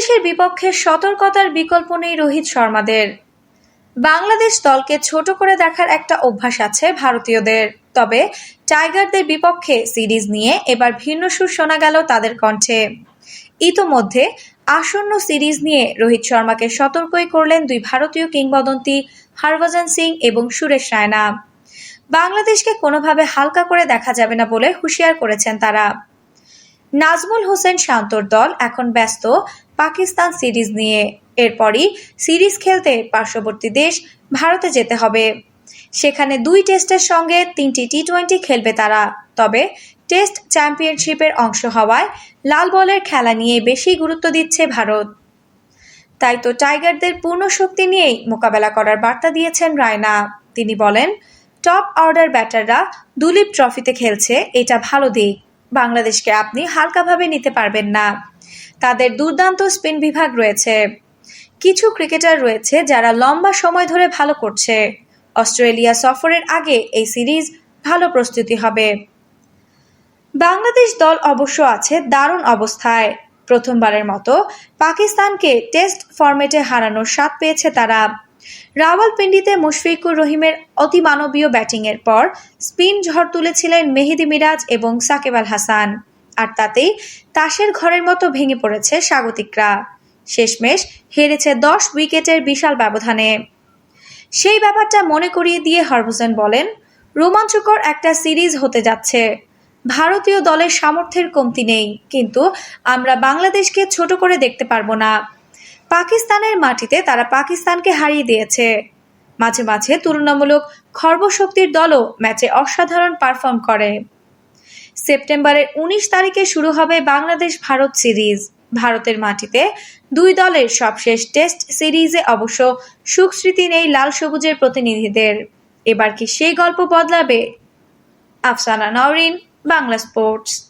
বাংলাদেশের বিপক্ষে সতর্কতার বিকল্প নেই রোহিত শর্মাদের। বাংলাদেশ দলকে ছোট করে দেখার একটা অভ্যাস আছে ভারতীয়দের। তবে টাইগারদের বিপক্ষে সিরিজ নিয়ে এবার ভিন্ন সুর শোনা গেল তাদের কণ্ঠে। ইতোমধ্যে আসন্ন সিরিজ নিয়ে রোহিত শর্মাকে সতর্কই করলেন দুই ভারতীয় কিংবদন্তি হরভজন সিং এবং সুরেশ রায়না। বাংলাদেশকে কোনোভাবে হালকা করে দেখা যাবে না বলে হুঁশিয়ার করেছেন তারা। নাজমুল হোসেন শান্তর দল এখন ব্যস্ত পাকিস্তান সিরিজ নিয়ে। এরপরই সিরিজ খেলতে পার্শ্ববর্তী দেশ ভারতে যেতে হবে। সেখানে দুই টেস্টের সঙ্গে তিনটি টি টোয়েন্টি খেলবে তারা। তবে টেস্ট চ্যাম্পিয়নশিপের অংশ হওয়ায় লাল বলের খেলা নিয়ে বেশি গুরুত্ব দিচ্ছে ভারত। তাই তো টাইগারদের পূর্ণ শক্তি নিয়েই মোকাবেলা করার বার্তা দিয়েছেন রায়না। তিনি বলেন, টপ অর্ডার ব্যাটাররা দুলীপ ট্রফিতে খেলছে, এটা ভালো দিক। বাংলাদেশকে আপনি হালকাভাবে নিতে পারবেন না। তাদের দুর্দান্ত স্পিন বিভাগ রয়েছে। কিছু ক্রিকেটার রয়েছে যারা লম্বা সময় ধরে ভালো করছে। অস্ট্রেলিয়া সফরের আগে এই সিরিজ ভালো প্রস্তুতি হবে। বাংলাদেশ দল অবশ্য আছে দারুণ অবস্থায়। প্রথমবারের মতো পাকিস্তানকে টেস্ট ফরম্যাটে হারানোর স্বাদ পেয়েছে তারা। রাওয়ালপিন্ডিতে মুশফিকুর রহিমের অতিমানবীয় ব্যাটিংয়ের পর স্পিন ঝড় তুলেছিলেন মেহেদি মিরাজ এবং সাকিব আল হাসান। আর তাতেই তাসের ঘরের মতো ভেঙে পড়েছে স্বাগতিকরা। শেষমেশ হেরেছে দশ উইকেটের বিশাল ব্যবধানে। সেই ব্যাপারটা মনে করিয়ে দিয়ে হরভজন বলেন, রোমাঞ্চকর একটা সিরিজ হতে যাচ্ছে। ভারতীয় দলের সামর্থ্যের কমতি নেই, কিন্তু আমরা বাংলাদেশকে ছোট করে দেখতে পারব না। পাকিস্তানের মাটিতে তারা পাকিস্তানকে হারিয়ে দিয়েছে। মাঝে মাঝে তুলনামূলক খর্বশক্তির দলও ম্যাচে অসাধারণ পারফর্ম করে। সেপ্টেম্বরের উনিশ তারিখে শুরু হবে বাংলাদেশ ভারত সিরিজ। ভারতের মাটিতে দুই দলের সবশেষ টেস্ট সিরিজে অবশ্য সুখস্মৃতি নেই লাল সবুজের প্রতিনিধিদের। এবার কি সেই গল্প বদলাবে? আফসানা নওরিন, বাংলা স্পোর্টস।